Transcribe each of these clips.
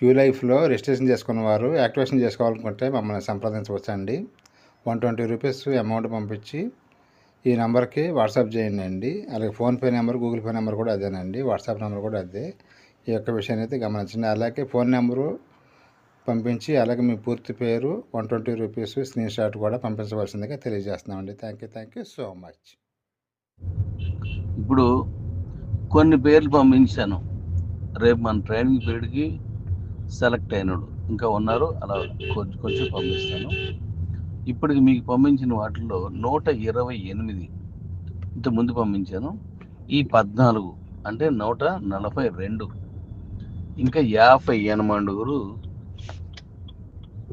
Queue లైఫ్లో registration చేసుకున్న వారు యాక్టివేషన్ చేసుకోవాలనుకుంటే మమ్మల్ని సంప్రదించవచ్చండి. వన్ ట్వంటీ రూపీస్ అమౌంట్ పంపించి ఈ నెంబర్కి వాట్సాప్ చేయండి అండి అలాగే PhonePe number Google Pay number కూడా అదేనండి. వాట్సాప్ నెంబర్ కూడా అదే. ఈ యొక్క విషయాన్ని అయితే గమనించండి. అలాగే ఫోన్ నెంబరు పంపించి అలాగే మీ పూర్తి పేరు one twenty rupees screen shot కూడా పంపించవలసిందిగా తెలియజేస్తున్నామండి. Thank you thank you so much. ఇప్పుడు కొన్ని పేర్లు పంపించాను. రేపు మన ట్రైనింగ్ పీరియడ్కి సెలెక్ట్ అయినాడు. ఇంకా ఉన్నారు అలా కొంచెం కొంచెం పంపిస్తాను. ఇప్పటికి మీకు పంపించిన వాటిల్లో నూట ఇరవై ఎనిమిది ఇంత ముందు పంపించాను. ఈ పద్నాలుగు అంటే నూట నలభై రెండు. ఇంకా యాభై ఎనమండుగురు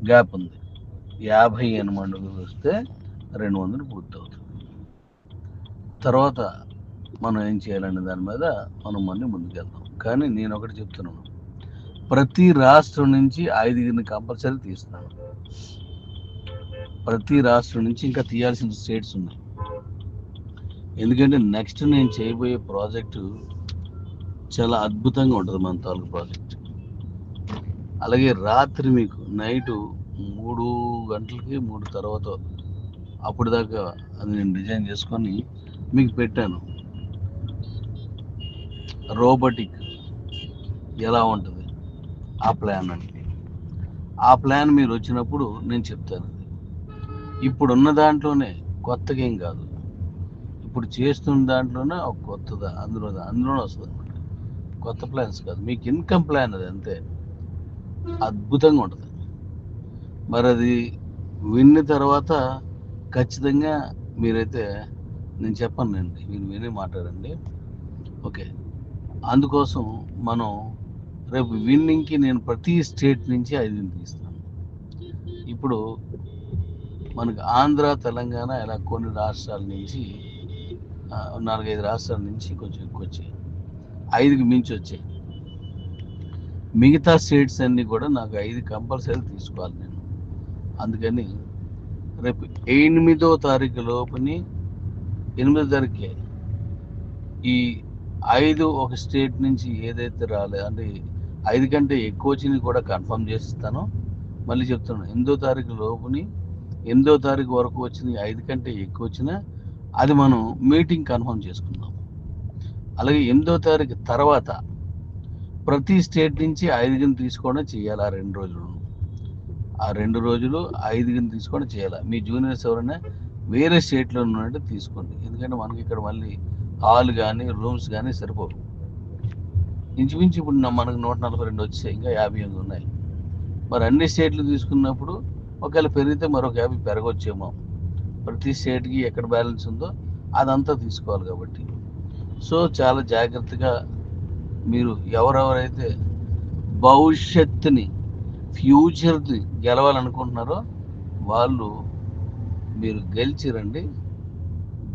గ్యాప్ ఉంది. యాభై ఎనమండుగురు వస్తే రెండు వందలు పూర్తవుతుంది. తర్వాత మనం ఏం చేయాలనే దాని మీద మనం మళ్ళీ ముందుకెళ్తాం కానీ నేను ఒకటి చెప్తున్నాను. ప్రతి రాష్ట్రం నుంచి ఐదుగురిని కంపల్సరీ తీస్తున్నాను ప్రతి రాష్ట్రం నుంచి ఇంకా తీయాల్సిన స్టేట్స్ ఉన్నాయి. ఎందుకంటే నెక్స్ట్ నేను చేయబోయే ప్రాజెక్టు చాలా అద్భుతంగా ఉంటుంది మన తాలూకు ప్రాజెక్ట్. అలాగే రాత్రి మీకు నైటు మూడు గంటలకి మూడు తర్వాత అప్పుడు దాకా అది నేను డిజైన్ చేసుకొని మీకు పెట్టాను. రోబోటిక్ ఎలా ఉంటుంది? ఆ ప్లాన్ అంటే ఆ ప్లాన్ మీరు వచ్చినప్పుడు నేను చెప్తాను. ఇప్పుడున్న దాంట్లోనే కొత్తగా ఏం కాదు. ఇప్పుడు చేస్తున్న దాంట్లోనే ఒక కొత్తదా అందులో అందులోనే వస్తుంది అనమాట కొత్త ప్లాన్స్ కాదు. మీకు ఇన్కమ్ ప్లాన్ అది అంతే. అద్భుతంగా ఉంటుంది. మరి అది విన్న తర్వాత ఖచ్చితంగా మీరైతే నేను చెప్పానండి మీరు వినే మాట్లాడండి. ఓకే. అందుకోసం మనం రేపు విన్నింగ్కి నేను ప్రతి స్టేట్ నుంచి ఐదుని తీస్తాను ఇప్పుడు మనకు ఆంధ్ర తెలంగాణ ఇలా కొన్ని రాష్ట్రాల నుంచి నాలుగైదు రాష్ట్రాల నుంచి కొంచెం ఎక్కువ వచ్చాయి ఐదుకి మించి వచ్చాయి మిగతా స్టేట్స్ అన్నీ కూడా నాకు ఐదు కంపల్సరీ తీసుకోవాలి నేను. అందుకని రేపు ఎనిమిదో తారీఖు లోపుని ఎనిమిదో తారీఖే ఈ ఐదు ఒక స్టేట్ నుంచి ఏదైతే రాలే అంటే ఐదు కంటే ఎక్కువ వచ్చింది కూడా కన్ఫర్మ్ చేసిస్తాను మళ్ళీ చెప్తున్నాను ఎనిమిదో తారీఖు లోపుని ఎనిమిదో తారీఖు వరకు వచ్చింది ఐదు కంటే ఎక్కువ వచ్చినా అది మనం మీటింగ్ కన్ఫర్మ్ చేసుకుందాం. అలాగే ఎనిమిదో తారీఖు తర్వాత ప్రతి స్టేట్ నుంచి ఐదుగురిని తీసుకోవడం చేయాలి ఆ రెండు రోజులు. ఆ రెండు రోజులు ఐదుగురిని తీసుకోవడం చేయాలి. మీ జూనియర్స్ ఎవరైనా వేరే స్టేట్లో ఉన్నట్టు తీసుకోండి. ఎందుకంటే మనకి ఇక్కడ మళ్ళీ హాల్ కానీ రూమ్స్ కానీ సరిపోవు. ఇంచుమించు ఇప్పుడు మనకు నూట నలభై రెండు వచ్చాయి ఇంకా యాభై ఎనిమిది ఉన్నాయి. మరి అన్ని స్టేట్లు తీసుకున్నప్పుడు ఒకవేళ పెరిగితే మరొక యాభై పెరగొచ్చేమో. ప్రతి స్టేట్కి ఎక్కడ బ్యాలెన్స్ ఉందో అదంతా తీసుకోవాలి కాబట్టి. సో చాలా జాగ్రత్తగా మీరు ఎవరెవరైతే భవిష్యత్తుని ఫ్యూచర్ని గెలవాలనుకుంటున్నారో వాళ్ళు మీరు గెలిచిరండి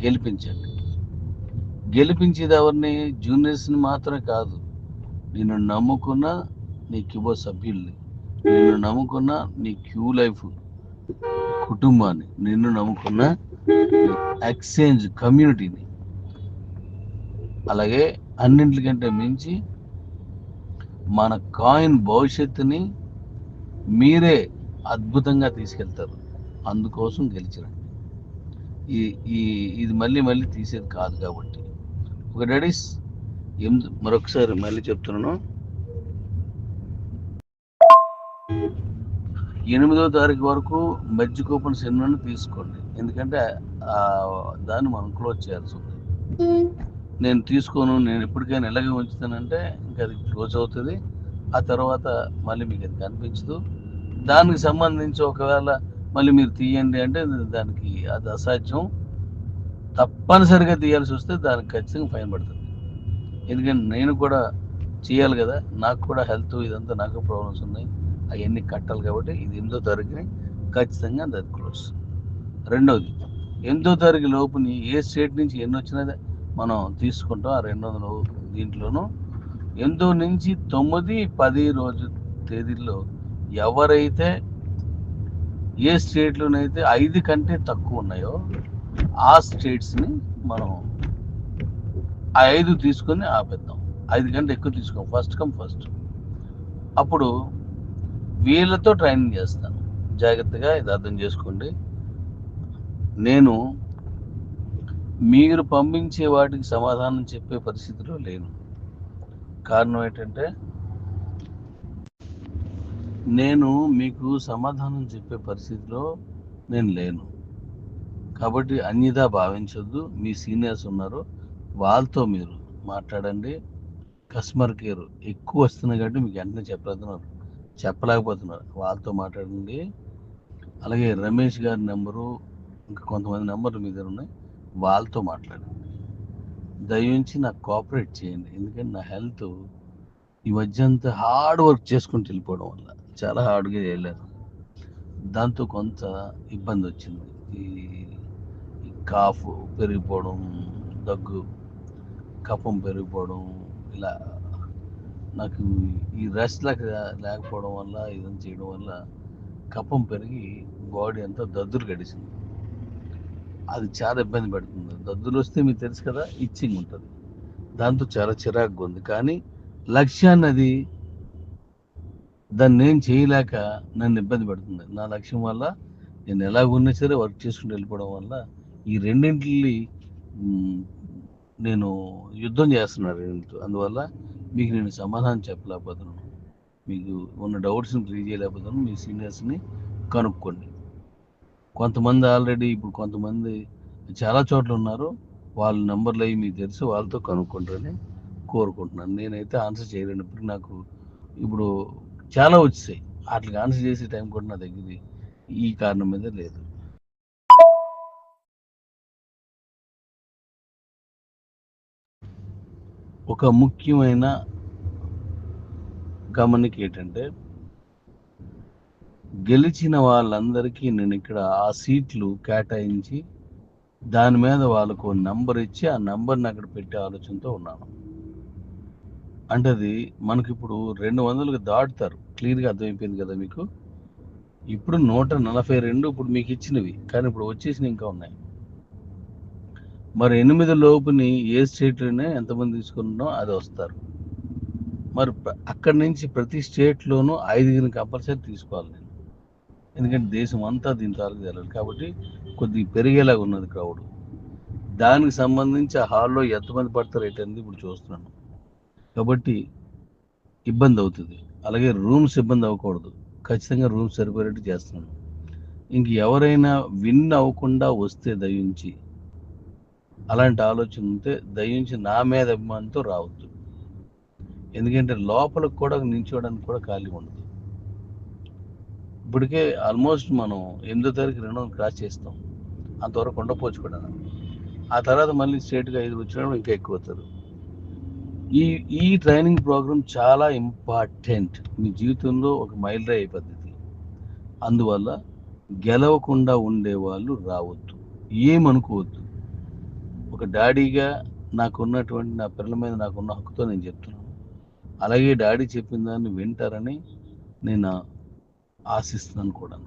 గెలిపించండి. గెలిపించేది ఎవరిని? జూనియర్స్ని మాత్రమే కాదు. నిన్ను నమ్ముకున్న నీ క్యూబో సభ్యుల్ని నిన్ను నమ్ముకున్న నీ క్యూ లైఫ్ కుటుంబాన్ని నిన్ను నమ్ముకున్న ఎక్స్చేంజ్ కమ్యూనిటీని. అలాగే అన్నింటికంటే మించి మన కాయిన్ భవిష్యత్తుని మీరే అద్భుతంగా తీసుకెళ్తారు. అందుకోసం గెలిచిరండి ఈ ఈ ఇది మళ్ళీ మళ్ళీ తీసేది కాదు కాబట్టి. ఒక డాడీస్ ఎనిమిది మరొకసారి మళ్ళీ చెప్తున్నాను. ఎనిమిదో తారీఖు వరకు మధ్య కూపన్స్ ఎన్నో తీసుకోండి. ఎందుకంటే దాన్ని మనం క్లోజ్ చేయాల్సి ఉంది. నేను తీసుకోను నేను ఎప్పటికైనా ఇలాగే ఉంచుతానంటే ఇంకా అది క్లోజ్ అవుతుంది. ఆ తర్వాత మళ్ళీ మీకు అది కనిపించదు. దానికి సంబంధించి ఒకవేళ మళ్ళీ మీరు తీయండి అంటే దానికి అది అసాధ్యం. తప్పనిసరిగా తీయాల్సి వస్తే దానికి ఖచ్చితంగా ఫైన్ పడుతుంది. ఎందుకంటే నేను కూడా చేయాలి కదా నాకు కూడా హెల్త్ ఇదంతా నాకు ప్రాబ్లమ్స్ ఉన్నాయి. అవన్నీ కట్టాలి కాబట్టి ఇది ఎనిమిదో తారీఖుని ఖచ్చితంగా అది క్లోజ్. రెండవది ఎనిమిదో తారీఖు లోపుని ఏ స్టేట్ నుంచి ఎన్ని వచ్చినా మనం తీసుకుంటాం ఆ రెండు వందల దీంట్లోనూ. ఎనిమిదో నుంచి తొమ్మిది పది రోజు తేదీల్లో ఎవరైతే ఏ స్టేట్లోనైతే ఐదు కంటే తక్కువ ఉన్నాయో ఆ స్టేట్స్ని మనం ఆ ఐదు తీసుకొని ఆపేద్దాం. ఐదు గంటలు ఎక్కువ తీసుకోం. ఫస్ట్ కమ్ ఫస్ట్ అప్పుడు వీళ్ళతో ట్రైనింగ్ చేస్తాను. జాగ్రత్తగా ఇది అర్థం చేసుకోండి. నేను మీరు పంపించే వాటికి సమాధానం చెప్పే పరిస్థితిలో లేను. కారణం ఏంటంటే నేను మీకు సమాధానం చెప్పే పరిస్థితిలో నేను లేను. కాబట్టి అన్యదా భావించొద్దు. మీ సీనియర్స్ ఉన్నారు. వాళ్ళతో మీరు మాట్లాడండి. కస్టమర్ కేర్ ఎక్కువ వస్తున్నాయి కాబట్టి మీకు వెంటనే చెప్పలేతున్నారు చెప్పలేకపోతున్నారు. వాళ్ళతో మాట్లాడండి. అలాగే రమేష్ గారి నెంబరు ఇంకా కొంతమంది నెంబర్లు మీ దగ్గర ఉన్నాయి. వాళ్ళతో మాట్లాడండి. దయించి నాకు కోఆపరేట్ చేయండి. ఎందుకంటే నా హెల్త్ ఈ మధ్య అంతా హార్డ్ వర్క్ చేసుకుంటూ వెళ్ళిపోవడం వల్ల చాలా హార్డ్గా చేయలేరు దాంతో కొంత ఇబ్బంది వచ్చింది. ఈ ఈ కాఫ్ పెరిగిపోవడం దగ్గు కఫం పెరిగిపోవడం ఇలా నాకు ఈ రెస్ట్ లేక లేకపోవడం వల్ల ఇదని చేయడం వల్ల కఫం పెరిగి బాడీ అంతా దద్దులు గడిచింది అది చాలా ఇబ్బంది పెడుతుంది. దద్దులు వస్తే మీకు తెలుసు కదా ఇచ్చింగ్ ఉంటుంది. దాంతో చాలా చిరాకుగా ఉంది. కానీ లక్ష్యాన్ని అది దాన్ని నేను చేయలేక నన్ను ఇబ్బంది పెడుతుంది. నా లక్ష్యం వల్ల నేను ఎలాగున్నా సరే వర్క్ చేసుకుంటూ వెళ్ళిపోవడం వల్ల ఈ రెండింటిని నేను యుద్ధం చేస్తున్నాను అందువల్ల మీకు నేను సమాధానం చెప్పలేకపోతున్నాను. మీకు ఉన్న డౌట్స్ని క్లియర్ చేయలేకపోతున్నాను. మీ సీనియర్స్ని కనుక్కోండి. కొంతమంది ఆల్రెడీ ఇప్పుడు కొంతమంది చాలా చోట్ల ఉన్నారు. వాళ్ళ నెంబర్లు అవి మీకు తెలిసి. వాళ్ళతో కనుక్కుంటారని కోరుకుంటున్నాను. నేనైతే ఆన్సర్ చేయలేను. ఇప్పుడు నాకు ఇప్పుడు చాలా వచ్చాయి. వాటికి ఆన్సర్ చేసే టైం కూడా నా దగ్గర ఈ కారణం మీద లేదు. ఒక ముఖ్యమైన గమనిక ఏంటంటే గెలిచిన వాళ్ళందరికీ నేను ఇక్కడ ఆ సీట్లు కేటాయించి దాని మీద వాళ్ళకు నంబర్ ఇచ్చి ఆ నంబర్ని అక్కడ పెట్టే ఆలోచనతో ఉన్నాను. అంటే అది మనకి ఇప్పుడు రెండు వందలకు దాటుతారు. క్లియర్గా అర్థమైపోయింది కదా మీకు? ఇప్పుడు నూట నలభై రెండు ఇప్పుడు మీకు ఇచ్చినవి. కానీ ఇప్పుడు వచ్చేసినవి ఇంకా ఉన్నాయి. మరి ఎనిమిది లోపుని ఏ స్టేట్లోనే ఎంతమంది తీసుకున్నానో అది వస్తారు. మరి అక్కడి నుంచి ప్రతి స్టేట్లోనూ ఐదుగురిని కంపల్సరీ తీసుకోవాలి నేను. ఎందుకంటే దేశం అంతా దీని తాలూకు వెళ్ళాలి కాబట్టి కొద్దిగా పెరిగేలాగా ఉన్నది క్రౌడ్ దానికి సంబంధించి ఆ హాల్లో ఎంతమంది పడతారు ఏంటనేది ఇప్పుడు చూస్తున్నాను. కాబట్టి ఇబ్బంది అవుతుంది. అలాగే రూమ్స్ ఇబ్బంది అవ్వకూడదు. ఖచ్చితంగా రూమ్స్ సరిపోయేట్టు చేస్తున్నాను. ఇంక ఎవరైనా విన్ అవ్వకుండా వస్తే దయించి అలాంటి ఆలోచన ఉంటే దయించి నా మీద అభిమానంతో రావద్దు. ఎందుకంటే లోపలికి కూడా నిల్చోవడానికి కూడా ఖాళీ ఉండదు. ఇప్పటికే ఆల్మోస్ట్ మనం ఎనిమిదో తారీఖు రెండు వందలు క్రాస్ చేస్తాం. అంతవరకు ఉండపోవచ్చు కూడా. ఆ తర్వాత మళ్ళీ స్టేట్గా ఐదు వచ్చినప్పుడు ఇంకా ఎక్కువ అవుతారు. ఈ ఈ ట్రైనింగ్ ప్రోగ్రామ్ చాలా ఇంపార్టెంట్ మీ జీవితంలో ఒక మైల్ రాయి పద్ధతి అందువల్ల గెలవకుండా ఉండే వాళ్ళు రావద్దు. ఏమనుకోవద్దు. ఒక డాడీగా నాకున్నటువంటి నా పిల్లల మీద నాకున్న హక్కుతో నేను చెప్తున్నాను. అలాగే డాడీ చెప్పిన దాన్ని వింటారని నేను ఆశిస్తున్నాను కూడా.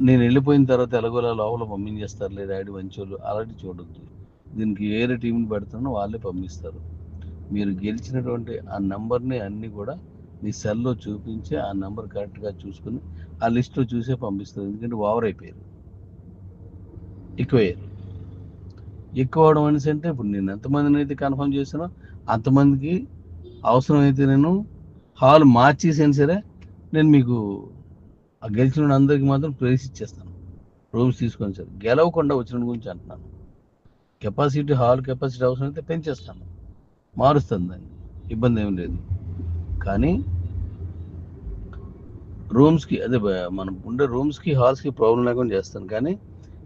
నేను వెళ్ళిపోయిన తర్వాత ఎలాగోలా లోపల పంపించేస్తారు లేదు డాడీ మంచోళ్ళు అలాంటి చూడొద్దు. దీనికి వేరే టీంని పెడుతున్నాను వాళ్ళే పంపిస్తారు. మీరు గెలిచినటువంటి ఆ నెంబర్ని అన్నీ కూడా మీ సెల్లో చూపించి ఆ నెంబర్ కరెక్ట్గా చూసుకుని ఆ లిస్ట్లో చూసే పంపిస్తారు. ఎందుకంటే ఓవర్ అయిపోయారు. ఎక్కువయ్యారు ఎక్కువ అవడం అనేసి అంటే ఇప్పుడు నేను ఎంతమందిని అయితే కన్ఫర్మ్ చేసానో అంతమందికి అవసరమైతే నేను హాల్ మార్చేసాను సరే నేను మీకు ఆ గెలిచిన అందరికి మాత్రం ప్లేస్ ఇచ్చేస్తాను. రూమ్స్ తీసుకొని సరే. గెలవకుండా వచ్చిన గురించి అంటున్నాను. కెపాసిటీ హాల్ కెపాసిటీ అవసరం అయితే పెంచేస్తాను. మారుస్తాను దాన్ని. ఇబ్బంది ఏం లేదు. కానీ రూమ్స్కి అదే మనం ఉండే రూమ్స్కి హాల్స్కి ప్రాబ్లం లేకుండా చేస్తాను. కానీ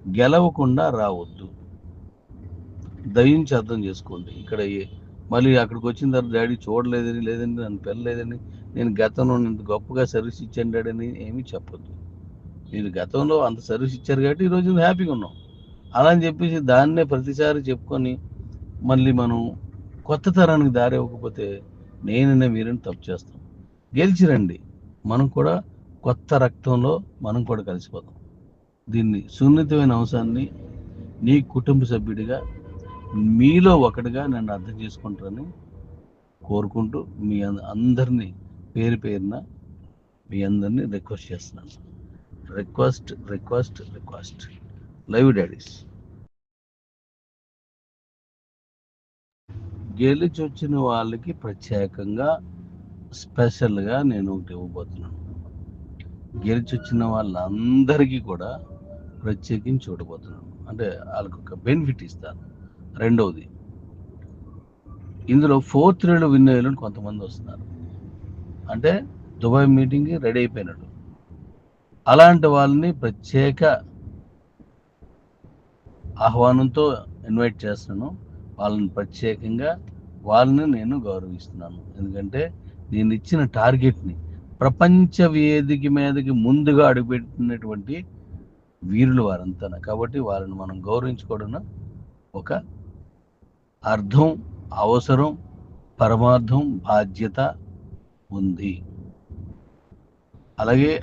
గెలవకుండా రావద్దు. దయించి అర్థం చేసుకోండి. ఇక్కడ మళ్ళీ అక్కడికి వచ్చిన తర్వాత డాడీ చూడలేదని లేదని నన్ను పెళ్ళలేదని నేను గతంలో ఇంత గొప్పగా సర్వీస్ ఇచ్చాను డాడీ అని ఏమీ చెప్పొద్దు. మీరు గతంలో అంత సర్వీస్ ఇచ్చారు కాబట్టి ఈరోజు హ్యాపీగా ఉన్నాం. అలా అని చెప్పేసి దాన్నే ప్రతిసారి చెప్పుకొని మళ్ళీ మనం కొత్త తరానికి దారి ఇవ్వకపోతే నేననే మీరని తప్పు చేస్తాం. గెలిచిరండి. మనం కూడా కొత్త రక్తంలో మనం కూడా కలిసిపోతాం. దీన్ని సున్నితమైన అంశాన్ని నీ కుటుంబ సభ్యుడిగా మీలో ఒకటిగా నన్ను అర్థం చేసుకుంటారని కోరుకుంటూ మీ అందరినీ పేరు పేరున మీ అందరినీ రిక్వెస్ట్ చేస్తున్నాను. Request request request. Live daddies. గెలిచి వచ్చిన వాళ్ళకి ప్రత్యేకంగా స్పెషల్గా నేను ఒకటి ఇవ్వబోతున్నాను. గెలిచి వచ్చిన వాళ్ళందరికీ కూడా ప్రత్యేకించి చూడబోతున్నాను అంటే వాళ్ళకి ఒక బెనిఫిట్ ఇస్తాను. రెండవది. ఇందులో ఫోర్త్ రేలో విన్ అయ్యేళ్ళు కొంతమంది వస్తున్నారు. అంటే దుబాయ్ మీటింగ్కి రెడీ అయిపోయినట్టు అలాంటి వాళ్ళని ప్రత్యేక ఆహ్వానంతో ఇన్వైట్ చేస్తున్నాను. వాళ్ళని ప్రత్యేకంగా వాళ్ళని నేను గౌరవిస్తున్నాను. ఎందుకంటే నేను ఇచ్చిన టార్గెట్ని ప్రపంచ వేదిక మీదకి ముందుగా అడుగుపెట్టినటువంటి వీరులు వారంతా కాబట్టి వాళ్ళని మనం గౌరవించుకోవడం ఒక అర్థం అవసరం పరమార్థం బాధ్యత ఉంది. అలాగే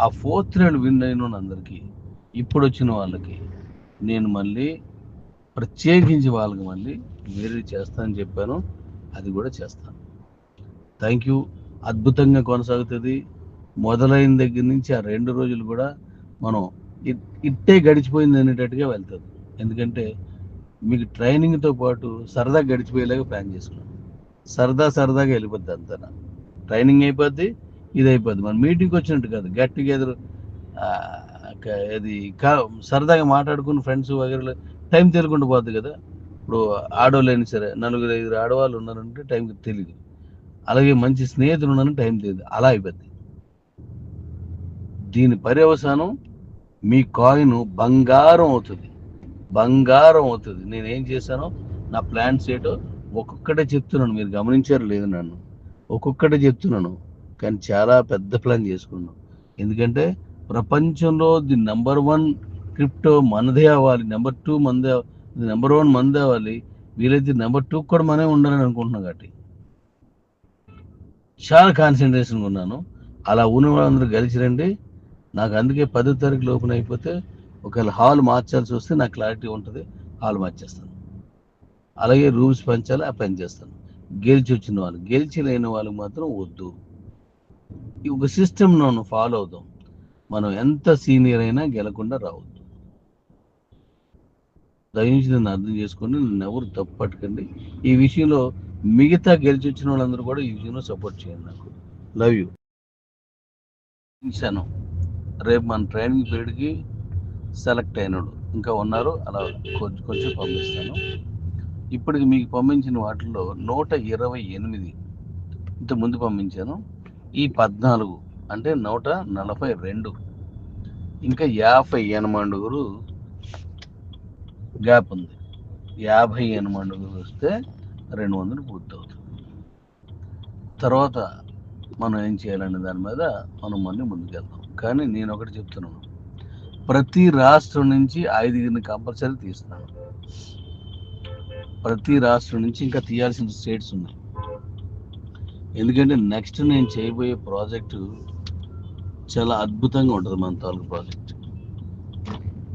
ఆ ఫోర్త్ రేడ్ విన్ అయిన అందరికీ ఇప్పుడు వచ్చిన వాళ్ళకి నేను మళ్ళీ ప్రత్యేకించి వాళ్ళకి మళ్ళీ వేరే చేస్తానని చెప్పాను. అది కూడా చేస్తాను. Thank you. అద్భుతంగా కొనసాగుతుంది. మొదలైన దగ్గర నుంచి ఆ రెండు రోజులు కూడా మనం ఇట్టే గడిచిపోయింది అనేటట్టుగా వెళ్తుంది. ఎందుకంటే మీకు ట్రైనింగ్తో పాటు సరదా గడిచిపోయేలాగా ప్లాన్ చేసుకున్నాం సరదా సరదాగా వెళ్ళిపోద్ది అంతా ట్రైనింగ్ అయిపోద్ది ఇది అయిపోద్ది మన మీటింగ్కి వచ్చినట్టు కాదు. గెట్ టుగెదర్ అది కా- సరదాగా మాట్లాడుకుని ఫ్రెండ్స్ వగేరే టైం తెలియకుండా పోద్ది కదా. ఇప్పుడు ఆడవాళ్ళు సరే నలుగురు ఐదుగురు ఆడవాళ్ళు ఉన్నారంటే టైంకి తెలియదు అలాగే మంచి స్నేహితులు ఉన్నారని టైం తెలియదు అలా అయిపోద్ది. దీని పర్యవసానం మీ కాయిన్ బంగారం అవుతుంది. బంగారం అవుతుంది. నేను ఏం చేశానో నా ప్లాన్స్ ఏంటో ఒక్కొక్కటే చెప్తున్నాను. మీరు గమనించారు లేదు నన్ను. ఒక్కొక్కటే చెప్తున్నాను. కానీ చాలా పెద్ద ప్లాన్ చేసుకున్నాను ఎందుకంటే ప్రపంచంలో ది నెంబర్ వన్ క్రిప్టో మనదే అవ్వాలి. నెంబర్ టూ మనదే నెంబర్ వన్ మనదే అవ్వాలి. వీలైతే నెంబర్ టూ కూడా మనమే ఉండాలని అనుకుంటున్నాను కాబట్టి. చాలా కాన్సన్ట్రేషన్గా ఉన్నాను అలా ఉన్న వాళ్ళందరూ గెలిచిరండి రండి. నాకు అందుకే పదో తారీఖు లోపల అయిపోతే ఒకవేళ హాల్ మార్చాల్సి వస్తే నాకు క్లారిటీ ఉంటుంది హాల్ మార్చేస్తాను. అలాగే రూమ్స్ పెంచాలి ఆ పని చేస్తాను. గెలిచి వచ్చిన వాళ్ళు గెలిచి లేని వాళ్ళకి మాత్రం వద్దు. ఈ ఒక సిస్టమ్ను ఫాలో అవుదాం. మనం ఎంత సీనియర్ అయినా గెలకుండా రావద్దు. దయించి నన్ను అర్థం చేసుకోండి నన్ను ఎవరు తప్పు పట్టకండి. ఈ విషయంలో మిగతా గెలిచి వచ్చిన వాళ్ళందరూ కూడా ఈ విషయంలో సపోర్ట్ చేయండి నాకు. లవ్ యూ రేపు మన ట్రైనింగ్ పీరియడ్కి సెలెక్ట్ అయినాడు. ఇంకా ఉన్నారు అలా కొంచెం కొంచెం పంపిస్తాను. ఇప్పటికి మీకు పంపించిన వాటిల్లో నూట ఇరవై ఎనిమిది ఇంత ముందు పంపించాను. ఈ పద్నాలుగు అంటే నూట నలభై రెండు. ఇంకా యాభై ఎనమండుగురు గ్యాప్ ఉంది. యాభై ఎనమండుగురు వస్తే రెండు వందలు పూర్తవుతుంది. తర్వాత మనం ఏం చేయాలనే దాని మీద మనం మళ్ళీ ముందుకెళ్దాం. కానీ నేను ఒకటి చెప్తున్నాను. ప్రతి రాష్ట్రం నుంచి ఐదుగురిని కంపల్సరీ తీస్తున్నాను ప్రతి రాష్ట్రం నుంచి ఇంకా తీయాల్సిన స్టేట్స్ ఉన్నాయి. ఎందుకంటే నెక్స్ట్ నేను చేయబోయే ప్రాజెక్టు చాలా అద్భుతంగా ఉంటుంది మన తాలూకు ప్రాజెక్ట్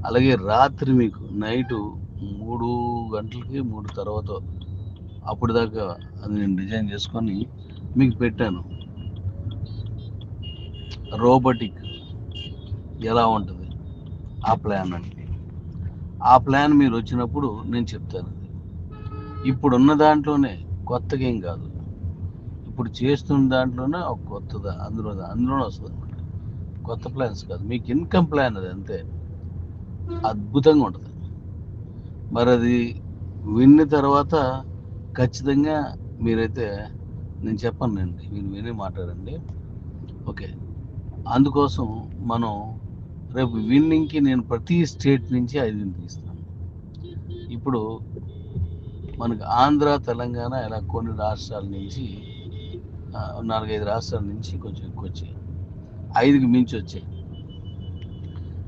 అలాగే రాత్రి మీకు నైటు మూడు గంటలకి మూడు తర్వాత అప్పుడు దాకా అది నేను డిజైన్ చేసుకొని మీకు పెట్టాను. రోబోటిక్ ఎలా ఉంటుంది? ఆ ప్లాన్ అంటే ఆ ప్లాన్ మీరు వచ్చినప్పుడు నేను చెప్తాను అది. ఇప్పుడున్న దాంట్లోనే కొత్తగా ఏం కాదు. ఇప్పుడు చేస్తున్న దాంట్లోనే ఒక కొత్తదా అందులో అందులోనే వస్తుంది అనమాట కొత్త ప్లాన్స్ కాదు. మీకు ఇన్కమ్ ప్లాన్ అది అంతే. అద్భుతంగా ఉంటుంది. మరి అది విన్న తర్వాత ఖచ్చితంగా మీరైతే నేను చెప్పానండి మీరు వినే మాట్లాడండి. ఓకే. అందుకోసం మనం రేపు విన్నింగ్కి నేను ప్రతి స్టేట్ నుంచి ఐదుని తీస్తాను ఇప్పుడు మనకు ఆంధ్ర తెలంగాణ ఇలా కొన్ని రాష్ట్రాల నుంచి నాలుగైదు రాష్ట్రాల నుంచి కొంచెం ఎక్కువ వచ్చాయి ఐదుకి మించి వచ్చాయి.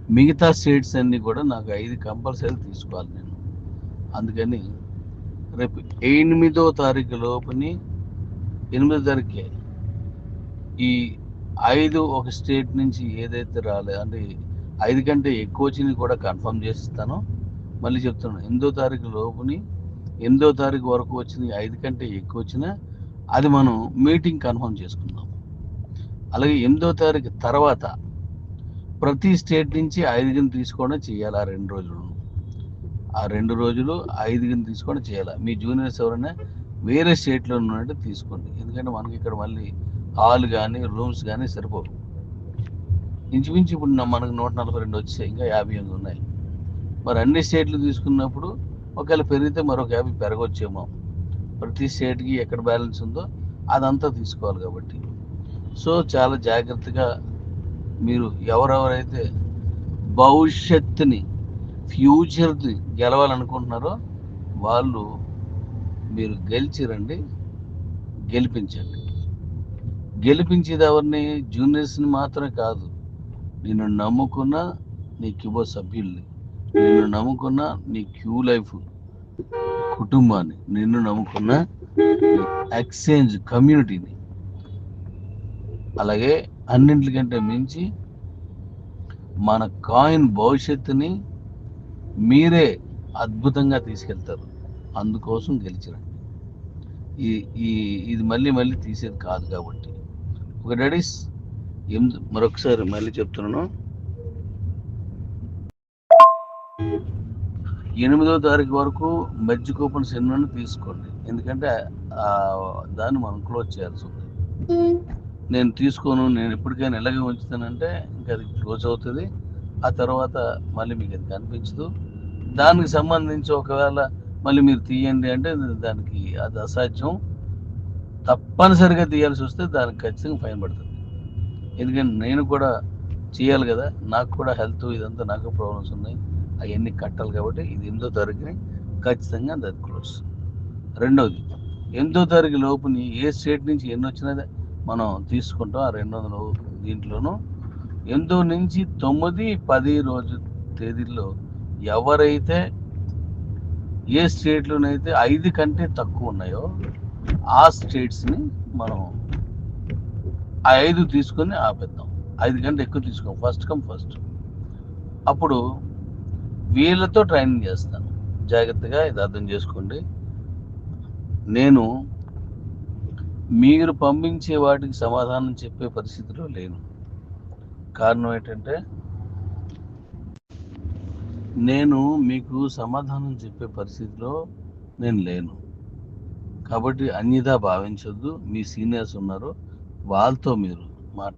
మిగతా స్టేట్స్ అన్నీ కూడా నాకు ఐదు కంపల్సరీ తీసుకోవాలి నేను. అందుకని రేపు ఎనిమిదో తారీఖు లోపుని ఎనిమిదో తారీఖే ఈ ఐదు ఒక స్టేట్ నుంచి ఏదైతే రాలే అంటే ఐదు కంటే ఎక్కువ వచ్చింది కూడా కన్ఫర్మ్ చేసిస్తాను మళ్ళీ చెప్తున్నాను ఎనిమిదో తారీఖు లోపుని ఎనిమిదో తారీఖు వరకు వచ్చింది ఐదు కంటే ఎక్కువ వచ్చినా అది మనం మీటింగ్ కన్ఫర్మ్ చేసుకుందాం. అలాగే ఎనిమిదో తారీఖు తర్వాత ప్రతి స్టేట్ నుంచి ఐదుగురిని తీసుకోవడం చేయాలి ఆ రెండు రోజులు. ఆ రెండు రోజులు ఐదుగురిని తీసుకోవడం చేయాలి. మీ జూనియర్స్ ఎవరైనా వేరే స్టేట్లో ఉన్నట్టు తీసుకోండి. ఎందుకంటే మనకి ఇక్కడ మళ్ళీ హాల్ కానీ రూమ్స్ కానీ సరిపోవు. ఇంచుమించు ఇప్పుడు మనకు నూట నలభై రెండు వచ్చాయి ఇంకా యాభై ఎనిమిది ఉన్నాయి. మరి అన్ని స్టేట్లు తీసుకున్నప్పుడు ఒకవేళ పెరిగితే మరొక యాభై పెరగొచ్చేమో. ప్రతి స్టేట్కి ఎక్కడ బ్యాలెన్స్ ఉందో అదంతా తీసుకోవాలి కాబట్టి. సో చాలా జాగ్రత్తగా మీరు ఎవరెవరైతే భవిష్యత్తుని ఫ్యూచర్ని గెలవాలనుకుంటున్నారో వాళ్ళు మీరు గెలిచి రండి గెలిపించండి. గెలిపించేది ఎవరిని? జూనియర్స్ని మాత్రమే కాదు. నిన్ను నమ్ముకున్న నీ క్యూబో సభ్యుల్ని నిన్ను నమ్ముకున్న నీ క్యూ లైఫ్ కుటుంబాన్ని నిన్ను నమ్ముకున్న ఎక్స్చేంజ్ కమ్యూనిటీని. అలాగే అన్నింటికంటే మించి మన కాయిన్ భవిష్యత్తుని మీరే అద్భుతంగా తీసుకెళ్తారు. అందుకోసం గెలిచిరండి ఈ ఈ ఇది మళ్ళీ మళ్ళీ తీసేది కాదు కాబట్టి. ఒక డాడీస్ ఎనిమిది మరొకసారి మళ్ళీ చెప్తున్నాను. ఎనిమిదో తారీఖు వరకు మధ్య కూపన్స్ సినిమాను తీసుకోండి. ఎందుకంటే దాన్ని మనం క్లోజ్ చేయాల్సి ఉంది. నేను తీసుకోను నేను ఎప్పటికైనా ఎలాగే ఉంచుతానంటే ఇంకా అది క్లోజ్ అవుతుంది. ఆ తర్వాత మళ్ళీ మీకు అది కనిపించదు. దానికి సంబంధించి ఒకవేళ మళ్ళీ మీరు తీయండి అంటే దానికి అది అసాధ్యం. తప్పనిసరిగా తీయాల్సి వస్తే దానికి ఖచ్చితంగా ఫైన్ పడుతుంది. ఎందుకంటే నేను కూడా చేయాలి కదా నాకు కూడా హెల్త్ ఇదంతా నాకు ప్రాబ్లమ్స్ ఉన్నాయి అవన్నీ కట్టాలి కాబట్టి ఇది ఎనిమిదో తారీఖుని ఖచ్చితంగా అది క్లోజ్. రెండవది ఎనిమిదో తారీఖు లోపుని ఏ స్టేట్ నుంచి ఎన్ని వచ్చినా మనం తీసుకుంటాం ఆ రెండు వందల దీంట్లోనూ. ఎనిమిదో నుంచి తొమ్మిది పది రోజు తేదీల్లో ఎవరైతే ఏ స్టేట్లోనైతే ఐదు కంటే తక్కువ ఉన్నాయో ఆ స్టేట్స్ని మనం ఆ ఐదు తీసుకొని ఆపేద్దాం. ఐదు గంటలు ఎక్కువ తీసుకోం. ఫస్ట్ కమ్ ఫస్ట్ అప్పుడు వీళ్ళతో ట్రైనింగ్ చేస్తాను. జాగ్రత్తగా ఇది అర్థం చేసుకోండి. నేను మీరు పంపించే వాటికి సమాధానం చెప్పే పరిస్థితిలో లేను. కారణం ఏంటంటే నేను మీకు సమాధానం చెప్పే పరిస్థితిలో నేను లేను. కాబట్టి అన్యదా భావించొద్దు. మీ సీనియర్స్ ఉన్నారు. వాళ్ళతో మీరు